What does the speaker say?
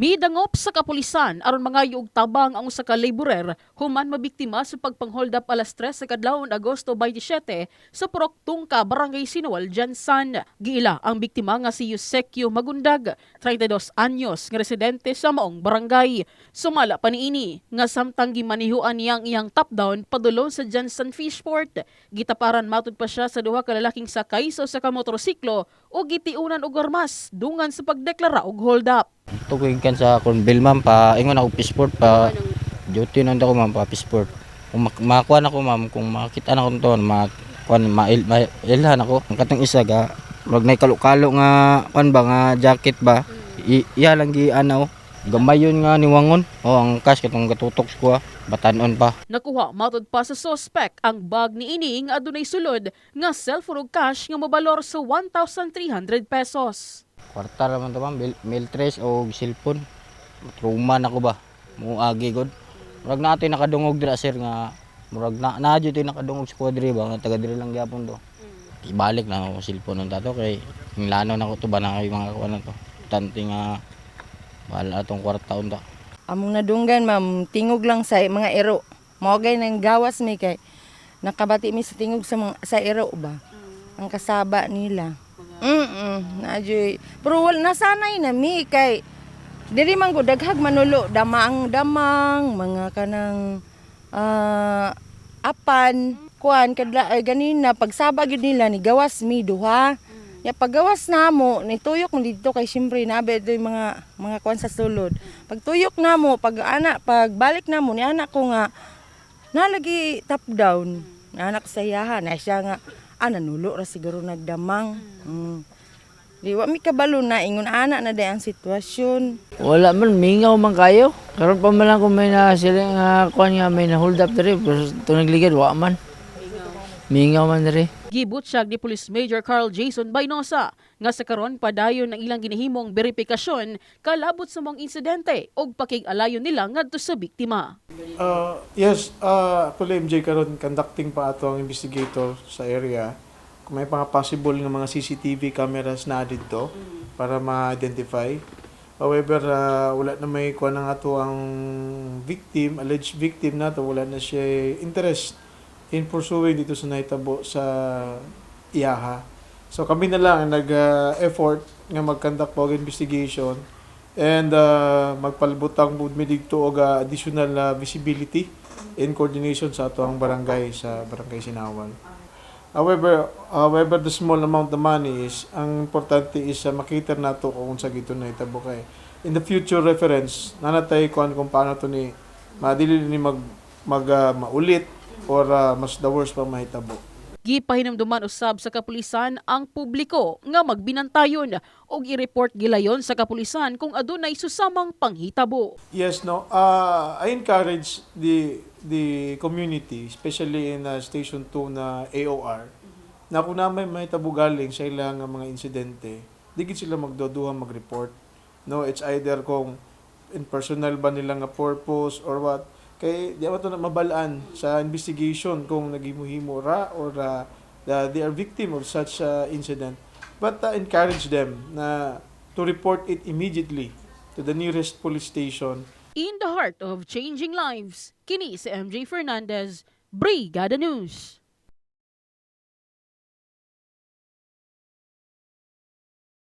Midangop sa kapulisan aron mga yug tabang ang usa ka laborer human mabiktima sa pagpang-hold up alas 3 sa kadlawon Agosto 27 sa Purok Tungka, Barangay Sinual, Jansan. Giila ang biktima nga si Yusekyo Magundag, 32 anyos, nga residente sa maong barangay. Sumala pa niini nga samtang gimanihuan niyang iyang top down padulong sa Jansan Fishport. Gitaparan matud pa siya sa duha ka lalaking sakay sa usa ka motorsiklo o gitiunan og armas dungan sa pagdeklara og hold up. Tukuin kan sa Cornville ma'am pa ingon ako pisport pa duty nang ako ma'am pa pisport. Kung mak- makakuha na ko ma'am kung makita na ko to ma kuan mail mailhan ako. Ang katong isa ga wag nay kalo-kalo nga kuan ba nga jacket ba. I, iya lang gi anaw. Gamay yun nga niwangon. O ang cash katong gatutok ko batanon pa. Nakuha matod pa sa suspect ang bag ni Ining adunay sulod nga cellphone ug cash nga mobalor sa 1,300 pesos. Kwarta naman to ma'am, mail trace o cellphone. Trauma na ko ba? Muagi god. Murag natin nakadungog dira sir nga murag na na jud nakadungog sa kwadri ba nga taga diri lang gyapon to. Ibalik na ako cellphone ng tato kay lano na ko to ba na mga kuan to. Tanti nga wala atong kwarta unta. Among nadunggan ma'am, tingog lang sa mga ero. Mogay nang gawas mi kay nakabati mi sa tingog sa mga sa ero ba. Ang kasaba nila. Mm. Najoy. Pero wal nasanay na mi kay diri man ko daghag manulo damang damang mga kanang ah, apan kuan kadla ay ganina pagsaba gyud nila ni gawas mi duha. Ya paggawas namo ni tuyok mo dito kay syempre nabe yung mga mga kuan sa sulod. Pag tuyok namo, pag ana pagbalik namo ni anak ko nga nalagi top down. Anak sa iyahan na siya nga ah nanulo ra siguro nagdamang. Mm. Di wa mi kabalo na ingon ana na day ang sitwasyon. Wala man, mingaw man kayo. Karon pa man lang kung may na sila nga kuan nga may na hold up diri, pero ito nagligid wa man. Mingaw man diri. Gibutyag ni Police Major Carl Jason Baynosa nga sa karon padayon ng ilang ginahimong beripikasyon kalabot sa mga insidente ug pakig-alayon nila ngadto sa biktima. Uh, yes, uh, actually MJ karon conducting pa ato ang investigator sa area. Kung may mga possible nga mga CCTV cameras na dito para ma-identify. However, uh, wala na may kuha ng ato ang victim, alleged victim na to, wala na siya interest in pursuing dito sa naitabo sa iyaha. So kami na lang ang nag-effort nga mag-conduct og investigation and uh, magpalbutang bud mi dito og uh, additional uh, visibility in coordination sa ato ang barangay sa barangay Sinawal. However, however the small amount of money is ang importante is uh, makita nato kung sa gito na itabo kay in the future reference nanatay kuan kung paano to ni madili ni mag mag uh, maulit or uh, mas the worst pa mahitabo. Gipahinumduman usab sa kapulisan ang publiko nga magbinantayon ug i-report gilayon sa kapulisan kung adunay susamang panghitabo. Yes, no. Uh, I encourage the the community, especially in uh, Station 2 na AOR, na kung na may may tabugaling sa ilang mga insidente, digit sila magdoduha mag-report. No, it's either kung in personal ba nila nga purpose or what. Kay di ba to na mabalaan sa investigation kung nagimuhimo ra or uh, the, they are victim of such uh, incident. But uh, encourage them na to report it immediately to the nearest police station In the heart of changing lives, kini si MJ Fernandez, Brigada News.